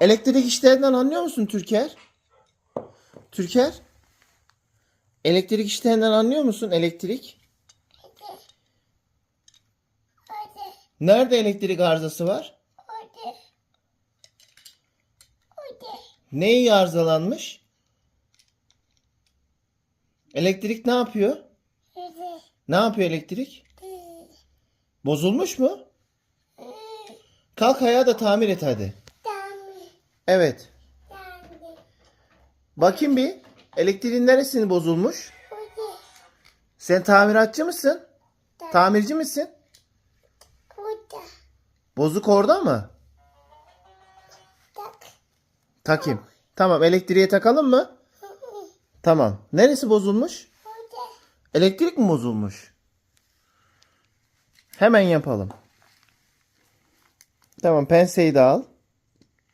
Elektrik işlerinden anlıyor musun Türker? Türker? Elektrik işlerinden anlıyor musun elektrik? Hadi. Nerede elektrik arızası var? Hadi. Hadi. Neyi arızalanmış? Elektrik ne yapıyor? Ne yapıyor elektrik? Bozulmuş mu? Kalk ayağa da tamir et hadi. Evet. Bakayım bir. Elektriğin neresini bozulmuş? Hadi. Sen tamiratçı mısın? Tamirci misin? Burada. Bozuk orada mı? Tak. Takayım. Tamam elektriğe takalım mı? Tamam. Neresi bozulmuş? Burada. Elektrik mi bozulmuş? Hemen yapalım. Tamam penseyi de al.